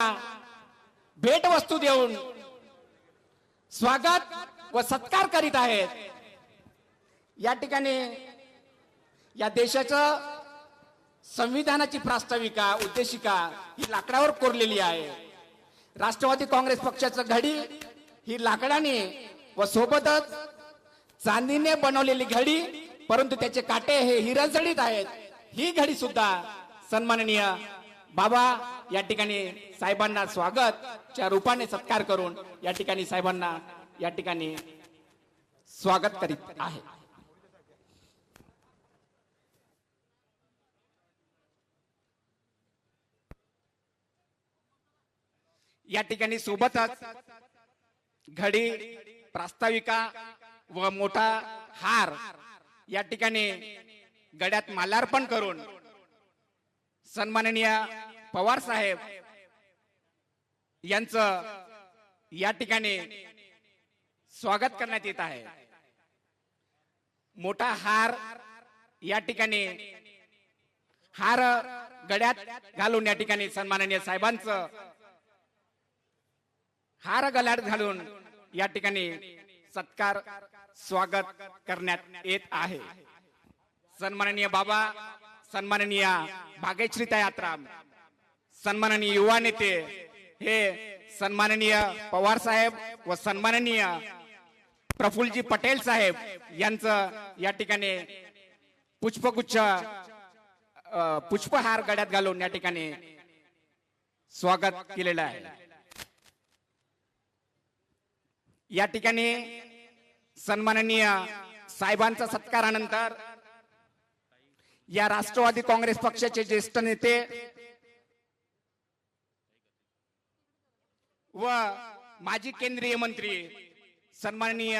भेटवस्तू देऊन स्वागत व सत्कार करीत आहेत. या ठिकाणी या देशाचं संविधानाची प्रास्ताविका उद्देशिका ही लाकडावर कोरलेली आहे. राष्ट्रवादी काँग्रेस पक्षाचं घडी ही लाकडाने व सोबतच चांदीने बनवलेली घडी परंतु त्याचे काटे हे हिरजडीत आहेत. ही घडी सुद्धा सन्माननीय बाबा या ठिकाणी साहेबांना स्वागत. च्या रूपाने सत्कार करून या ठिकाणी साहेबांना या ठिकाणी स्वागत करीत आहे. या ठिकाणी सोबतच घडी प्रास्ताविका व मोठा हार या ठिकाणी गड्यात मालार्पण करून सन्माननीय पवार साहेब यांचं या ठिकाणी स्वागत करण्यात येत आहे. मोठा हार या ठिकाणी हार गड्यात घालून या ठिकाणी सन्माननीय साहेबांचं हार गळ्यात घालून या ठिकाणी सत्कार स्वागत करण्यात येत आहे. सन्माननीय बाबा सन्माननीय भाग्यश्रीता यात्रा सन्माननीय युवा नेते हे सन्माननीय पवार साहेब व सन्माननीय प्रफुल्लजी पटेल साहेब यांचं या ठिकाणी पुष्पगुच्छ पुष्पहार गड्यात घालून या ठिकाणी स्वागत केलेलं आहे. या ठिकाणी सन्माननीय साहेबांचा सत्कारानंतर या राष्ट्रवादी काँग्रेस पक्षाचे ज्येष्ठ नेते व माजी केंद्रीय मंत्री सन्माननीय